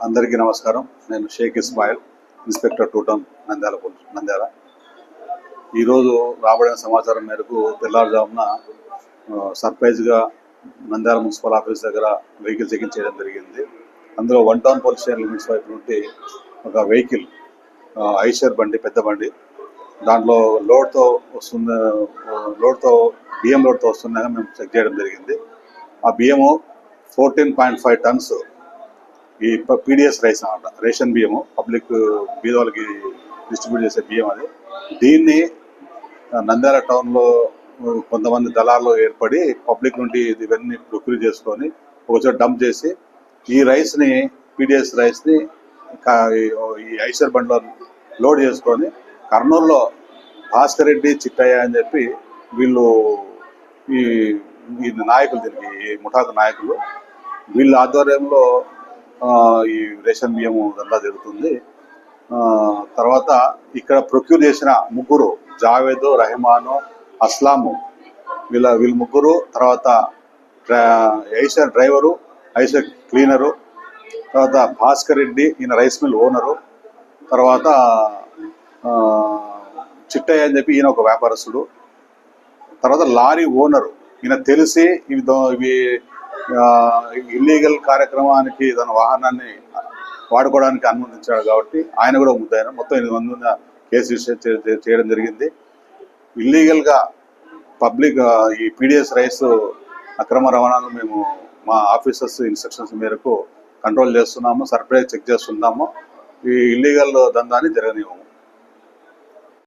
అందరికీ నమస్కారం. నేను Sheikh Ismail inspector two town Nandyal Nandyal. ఈరోజు రాబడిన సమాచారం మేరకు తెల్లారుజామున సర్ప్రైజ్గా నంద్యాల మున్సిపల్ ఆఫీస్ దగ్గర వెహికల్ చెకింగ్ చేయడం జరిగింది. అందులో one town police station limits వైపు నుండి ఒక వెహికల్ ఐషర్ బండి పెద్ద బండి. దాంట్లో లోడ్తో వస్తున్న లోడ్తో బియ్యం లోడ్తో వస్తుండగా మేము చెక్ చేయడం జరిగింది. ఆ బియ్యము ఫోర్టీన్ పాయింట్ ఫైవ్ టన్స్ ఈ పీడిఎస్ రైస్ అనమాట. రేషన్ బియ్యము పబ్లిక్ బీదవాళ్ళకి డిస్ట్రిబ్యూట్ చేసే బియ్యం అది. దీన్ని నంద్యాల టౌన్లో కొంతమంది దళాలు ఏర్పడి పబ్లిక్ నుండి ఇవన్నీ ప్రొక్యూర్ చేసుకొని ఒకచోట డంప్ చేసి ఈ రైస్ని పీడిఎస్ రైస్ని ఈ ఐసర్ బండ్లో లోడ్ చేసుకొని కర్నూలులో భాస్కర్ రెడ్డి చిట్టయ్య అని చెప్పి వీళ్ళు ఈ నాయకులు దీనికి ఈ ముఠాకు నాయకులు. వీళ్ళ ఆధ్వర్యంలో ఈ రేషన్ బియ్యము దందా జరుగుతుంది. తర్వాత ఇక్కడ ప్రొక్యూర్ చేసిన ముగ్గురు జావేద్ రెహమాను అస్లాము వీళ్ళ వీళ్ళ ముగ్గురు తర్వాత ఐసర్ డ్రైవరు ఐసర్ క్లీనరు తర్వాత భాస్కర్ రెడ్డి ఈయన రైస్ మిల్ ఓనరు తర్వాత చిట్టయ్య అని చెప్పి ఈయన ఒక వ్యాపారస్తుడు తర్వాత లారీ ఓనరు. ఈయన తెలిసి ఇవి దో- ఇవి ఇల్లీగల్ కార్యక్రమానికి తన వాహనాన్ని వాడుకోవడానికి అనుమతించాడు కాబట్టి ఆయన కూడా ముద్దాయన. మొత్తం ఎనిమిది మంది మీద కేసు రిజిస్టర్ చేయడం జరిగింది. ఇల్లీగల్గా పబ్లిక్ ఈ పీడిఎస్ రైస్ అక్రమ రవాణాను మేము మా ఆఫీసర్స్ ఇన్స్ట్రక్షన్స్ మేరకు కంట్రోల్ చేస్తున్నాము సర్ప్రైజ్ చెక్ చేస్తున్నాము. ఈ ఇల్లీగల్ దందాన్ని జరగనివ్వము.